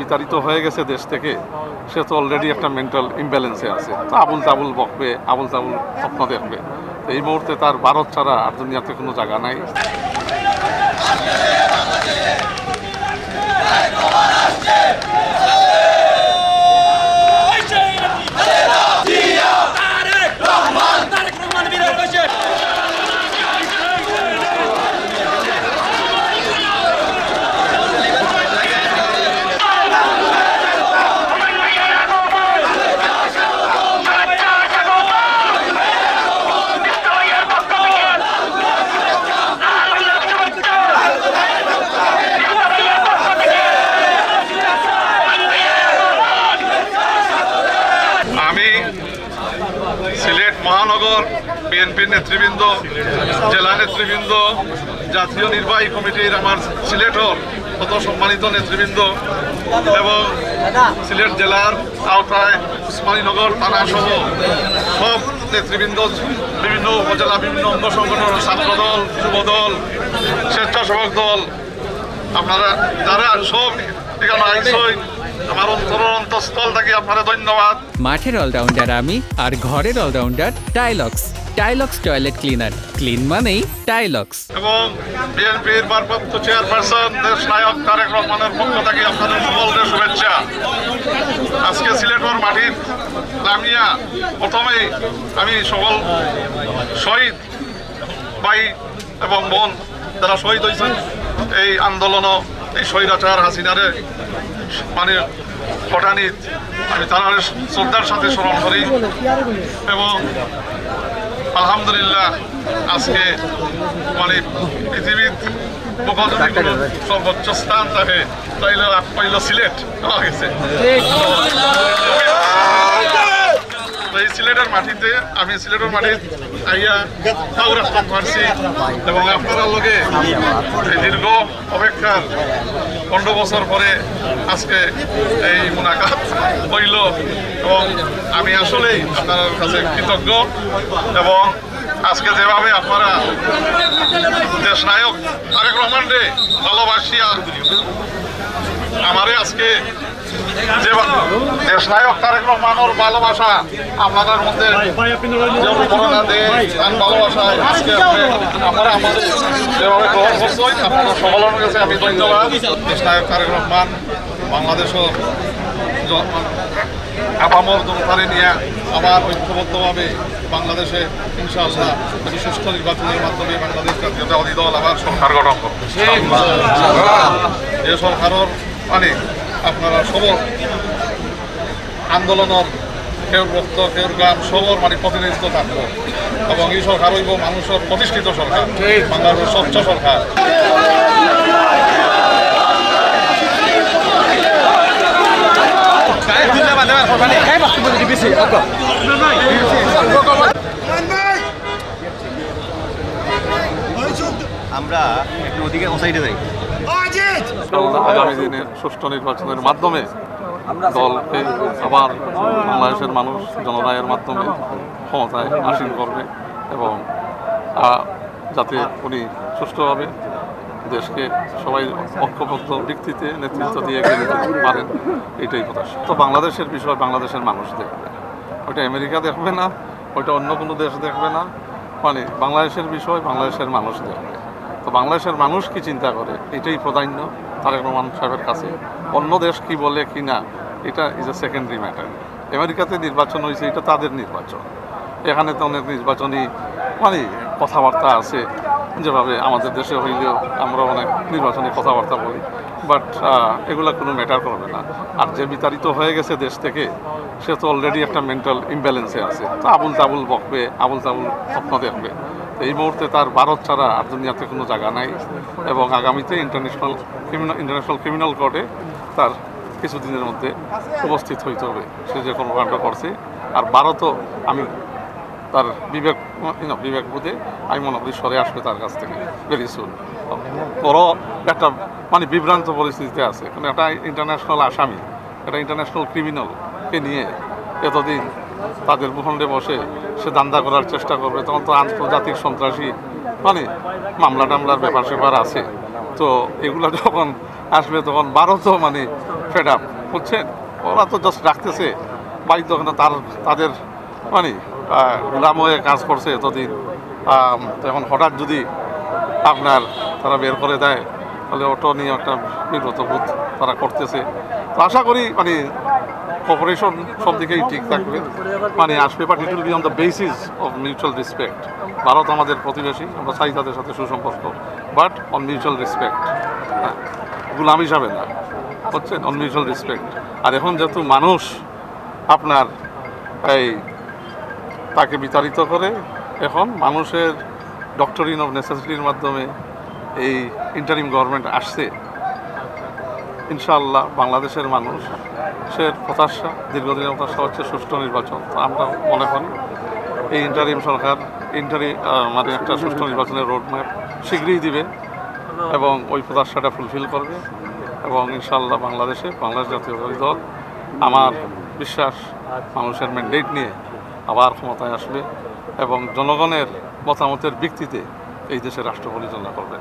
বিতাড়িত হয়ে গেছে দেশ থেকে, সে তো অলরেডি একটা মেন্টাল ইমব্যালেন্সে আছে। তো আবুল তাবুল বকবে, আবুল তাবুল স্বপ্ন দেখবে। তো এই মুহূর্তে তার ভারত ছাড়া আর দুনিয়াতে কোনো জায়গা নাই তারেক রহমান তারেক রহমান বিরাট হোসেন আমি সিলেট মহানগর বিএনপির নেতৃবৃন্দ, জেলা নেতৃবৃন্দ, জাতীয় নির্বাহী কমিটির আমার সিলেটর কত সম্মানিত নেতৃবৃন্দ এবং সিলেট জেলার আওতায় উসমানীনগর থানা সহ সব নেতৃবৃন্দ, বিভিন্ন উপজেলা, বিভিন্ন অঙ্গ সংগঠন ছাত্রদল, যুবদল, স্বেচ্ছাসেবক দল, আপনারা যারা সব এখানে আইসই আমার অন্তর আপনারা ধন্যবাদ। মাঠের অলরাউন্ডার আমি আর ঘরের allrounder Taylux Taylux toilet cleaner clean মানেই টাইলক্স এবং বিএনপির ভারপ্রাপ্ত চেয়ারপারসন দেশ নায়ক তারেক রহমানের পক্ষ থেকে আপনাদের সকলকে শুভেচ্ছা। আজকে সিলেটর মাটির লামিয়া প্রথমেই আমি সকল শহীদ ভাই এবং বোন যারা শহীদ হয়েছেন, এই আন্দোলনও এই স্বৈরাচার হাসিনারে মানে হঠানিত আমি তার শ্রদ্ধার সাথে স্মরণ করি। এবং আলহামদুলিল্লাহ আজকে মানে পৃথিবীর সর্বোচ্চ স্থান থাকে তাইলে পাইল সিলেট গেছে। এই সিলেটের মাটিতে আমি সিলেটের তাও রাখতাম এবং আপনারা এই দীর্ঘ অপেক্ষার পনেরো বছর পরে আজকে এই মুনাকাত হইল এবং আমি আসলেই আপনার কাছে কৃতজ্ঞ এবং আজকে যেভাবে আপনারা দেশ নায়ক তারেক রহমান রে ভালোবাসিয়া আমারে আজকে যে দেশ নায়ক তারেক রহমানের ভালোবাসা আপনাদের মধ্যে তার ভালোবাসায় আজকে আমাদের যেভাবে গ্রহণ করছেন আপনারা সকলের কাছে আমি ধন্যবাদ। দেশ তারেক রহমান বাংলাদেশও আপামর জনতারে নিয়ে আবার ঐক্যবদ্ধভাবে বাংলাদেশে ইনশাআল্লাহ সুষ্ঠু নির্বাচনের মাধ্যমে বাংলাদেশ জাতীয়তাবাদী দল আবার সরকার গঠন করবে। যে সরকারের মানে আপনারা সবর আন্দোলনের কেউ রক্ত কেউ গ্রাম সবর মানে প্রতিনিধিত্ব থাকব। এবং এই সরকার হইব মানুষের প্রতিষ্ঠিত সরকার, বাংলাদেশের স্বচ্ছ সরকার। আমরা একটু ওদিকে ও সাইডে যাই। আগামী দিনে সুষ্ঠু নির্বাচনের মাধ্যমে দলকে আবার বাংলাদেশের মানুষ জনরায়ের মাধ্যমে ক্ষমতায় আসীন করবে এবং যাতে উনি সুষ্ঠুভাবে দেশকে সবাই ঐক্যবদ্ধ ভিত্তিতে নেতৃত্ব দিয়ে এগিয়ে নিতে পারেন, এটাই কথা। তো বাংলাদেশের বিষয় বাংলাদেশের মানুষ দেখবে। ওইটা আমেরিকা দেখবে না, ওইটা অন্য কোনো দেশ দেখবে না। মানে বাংলাদেশের বিষয় বাংলাদেশের মানুষ দেখবে। বাংলাদেশের মানুষ কি চিন্তা করে? এটাই প্রাধান্য তারেক রহমান সাহেবের কাছে। অন্য দেশ কি বলে কি না, এটা ইজ এ সেকেন্ডারি ম্যাটার আমেরিকাতে নির্বাচন হয়েছে, এটা তাদের নির্বাচন। এখানে তো অনেক নির্বাচনী মানে কথাবার্তা আছে। যেভাবে আমাদের দেশে হইলেও আমরা অনেক নির্বাচনী কথাবার্তা বলি। বাট এগুলা কোনো ম্যাটার করবে না। আর যে বিতাড়িত হয়ে গেছে দেশ থেকে, সে তো অলরেডি একটা মেন্টাল ইমব্যালেন্সে আছে। তো আবুল তাবুল বকবে, আবুল তাবুল স্বপ্ন দেখবে। এই মুহূর্তে তার ভারত ছাড়া আর দুনিয়াতে কোনো জায়গা নাই এবং আগামীতে ইন্টারন্যাশনাল ক্রিমিনাল ইন্টারন্যাশনাল ক্রিমিনাল কোর্টে তার কিছুদিনের মধ্যে উপস্থিত হইতে হবে। সে যে কর্মকাণ্ড করছে। আর ভারতও, আমি তার বিবেক বিবেক বুঝে আমি মনে করি সরে আসবে তার কাছ থেকে ভেরি সুন বড় একটা মানে বিভ্রান্ত পরিস্থিতিতে আছে। কারণ একটা ইন্টারন্যাশনাল আসামি একটা ইন্টারন্যাশনাল ক্রিমিনালকে নিয়ে এতদিন তাদের ভূখণ্ডে বসে সে দান্দা করার চেষ্টা করবে, তখন তো আন্তর্জাতিক সন্ত্রাসী মানে মামলা টামলার ব্যাপার স্যাপার আছে। তো এগুলো যখন আসবে, তখন ভারতও মানে ফেড আপ বুঝছেন? ওরা তো জাস্ট রাখতেছে বাড়িতে তার, তাদের মানে গোলাম হয়ে কাজ করছে এতদিন। এখন হঠাৎ যদি আপনার তারা বের করে দেয়, তাহলে ওটো নিয়ে একটা বিব্রত বোধ তারা করতেছে। তো আশা করি মানে কপারেশন সব দিকেই ঠিক থাকবে। মানে আসবে but it will be on the basis of mutual respect Bharat আমাদের প্রতিবেশী, আমরা চাই তাদের সাথে সুসম্পর্ক। বাট অন মিউচুয়াল রেসপেক্ট গুলাম হিসাবে না। হচ্ছে অন মিউচুয়াল রেসপেক্ট আর এখন যেহেতু মানুষ আপনার এই তাকে বিতাড়িত করে এখন মানুষের ডক্টরিন অফ নেসেসিটির মাধ্যমে এই ইন্টারিম গভর্নমেন্ট আসছে। ইনশাআল্লাহ বাংলাদেশের মানুষ সে প্রত্যাশা দীর্ঘদিনের প্রত্যাশা হচ্ছে সুষ্ঠু নির্বাচন। আমরা মনে করি এই ইন্টারিম সরকার ইন্টারি মানে একটা সুষ্ঠু নির্বাচনের রোড ম্যাপ শীঘ্রই দিবে এবং ওই প্রত্যাশাটা ফুলফিল করবে এবং ইনশাআল্লাহ বাংলাদেশে বাংলাদেশ জাতীয় দল আমার বিশ্বাস মানুষের ম্যান্ডেট নিয়ে আবার ক্ষমতায় আসবে এবং জনগণের মতামতের ভিত্তিতে এই দেশের রাষ্ট্র পরিচালনা করবে।